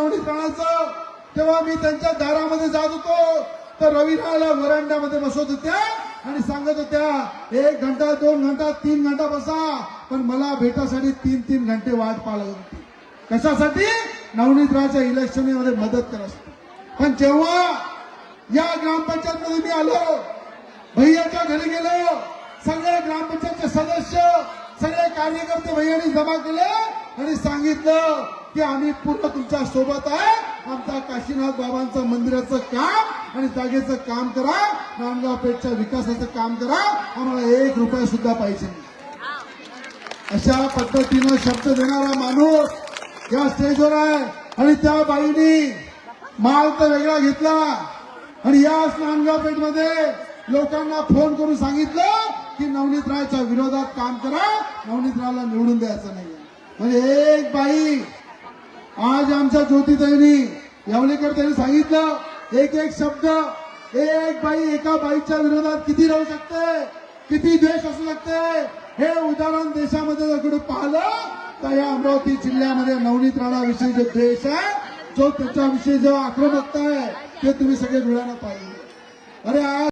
नवनीत राणाचं तेव्हा मी त्यांच्या दारामध्ये जात होतो. तर रविराला वरांड्यामध्ये बसवत होत्या आणि सांगत होत्या एक घंटा दोन घंटा तीन घंटा बसा. पण मला भेटासाठी तीन तीन घंटे वाट पाळत होती. कशासाठी? नवनीतराच्या इलेक्शनमध्ये मदत करत पण जेव्हा या ग्रामपंचायत मध्ये मी आलो भैयाच्या घरी गेलो सगळे ग्रामपंचायतचे सदस्य सगळे कार्यकर्ते भैयानी जमा केले आणि सांगितलं की आम्ही पूर्ण तुमच्यासोबत आहे. आमचा काशीनाथ बाबांचं मंदिराचं काम आणि जागेचं काम करा. नांदगाव पेठच्या विकासाचं काम करा. आम्हाला एक रुपया सुद्धा पाहिजे अशा पद्धतीनं शब्द देणारा माणूस या स्टेजवर आहे. आणि त्या बाईनी माल तर वेगळा घेतला. आणि याच नांदगाव पेठमध्ये लोकांना फोन करून सांगितलं की नवनीत रायच्या विरोधात काम करा नवनीत रायला निवडून द्यायचं नाही म्हणजे एक बाई आज आमच्या ज्योतिताईनी यावलेकर त्यांनी सांगितलं एक एक शब्द एक बाई एका बाईच्या विरोधात किती राहू शकते? किती द्वेष असू शकते? हे उदाहरण देशामध्ये जर कुठे पाहिलं तर या अमरावती जिल्ह्यामध्ये नवनीत राणाविषयी जो द्वेष आहे जो त्याच्याविषयी जो आक्रमकता आहे ते तुम्ही सगळे डोळ्यानं पाहिजे अरे आज